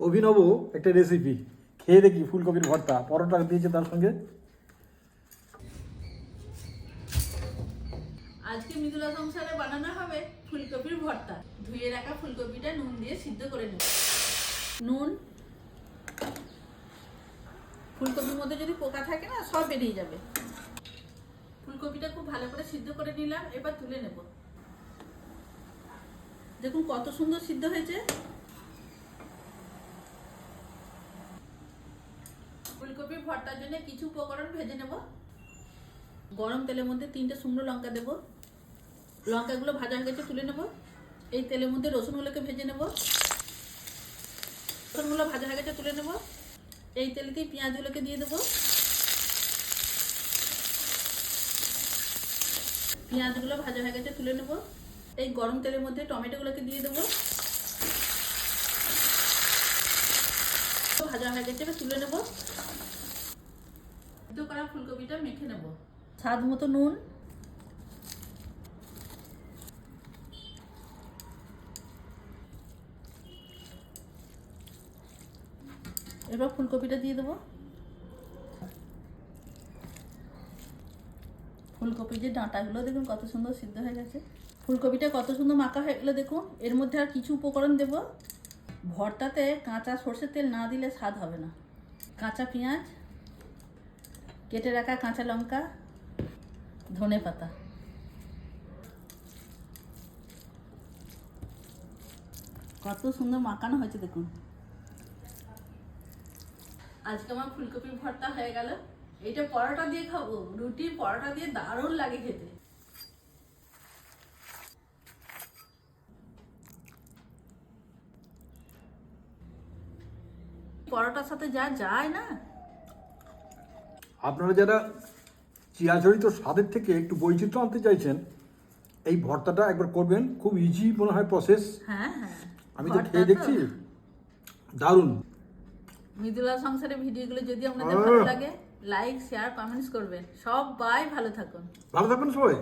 অভিনব একটা রেসিপি খেয়ে দেখি ফুলকপির ভর্তা, পরোটা দিয়েছে তার সঙ্গে। আজকে মৃদুলা সংসারে বানানো হবে ফুলকপির ভর্তা। ধুয়ে রাখা ফুলকপিটা নুন দিয়ে সিদ্ধ করে নেব। নুন। ফুলকপির মধ্যে যদি পোকা থাকে না, সব বেরিয়ে যাবে। ফুলকপিটা খুব ভালো করে সিদ্ধ করে নিলাম, এবার তুলে নেব। দেখুন কত সুন্দর সিদ্ধ হয়েছে। ফুলকপির ভর্তার জন্য কিছু উপকরণ ভেজে নেব। গরম তেলের মধ্যে তিনটে শুকনো লঙ্কা দেবো। লঙ্কাগুলো ভাজা হয়ে গেছে তুলে নেব। এই তেলের মধ্যে রসুনগুলোকে ভেজে নেব। রসুনগুলো ভাজা হয়ে গেছে তুলে নেব। এই তেলেতেই পেঁয়াজগুলোকে দিয়ে দেবো। পেঁয়াজগুলো ভাজা হয়ে গেছে তুলে নেব। এই গরম তেলের মধ্যে টমেটোগুলোকে দিয়ে দেবো। ভাজা হয়ে গেছে তুলে নেব। সিদ্ধ করা ফুলকপিটা মেখে নেব। স্বাদ মতো নুন। এবার ফুলকপিটা দিয়ে দেবো। ফুলকপির যে ডাঁটাগুলো দেখুন কত সুন্দর সিদ্ধ হয়ে গেছে। ফুলকপিটা কত সুন্দর মাখা হয়ে গেলো দেখুন। এর মধ্যে আর কিছু উপকরণ দেব। ভর্তাতে কাঁচা সর্ষের তেল না দিলে স্বাদ হবে না। কাঁচা পেঁয়াজ কেটে রাখা কাঁচা লঙ্কা, ধনে পাতা। কত সুন্দর মাখানো হয়েছে দেখুন। আজকে আমার ফুলকপির ভর্তা হয়ে গেল। এইটা পরোটা দিয়ে খাব রুটি পরোটা দিয়ে দারুণ লাগে খেতে। পরোটার সাথে যা যায় না আপনারা যারা চিরাচরিত স্বাদের থেকে একটু বৈচিত্র্য আনতে চাইছেন এই ভর্তাটা একবার করবেন। খুব ইজি মনে হয় প্রসেস হ্যাঁ হ্যাঁ। আমি তো খেয়ে দেখছি। দারুণ। মৃদুলা সংসারের ভিডিওগুলো যদি আপনাদের ভালো লাগে লাইক শেয়ার কমেন্টস করবেন। সবাই ভালো থাকুন। ভালো থাকুন সবাই।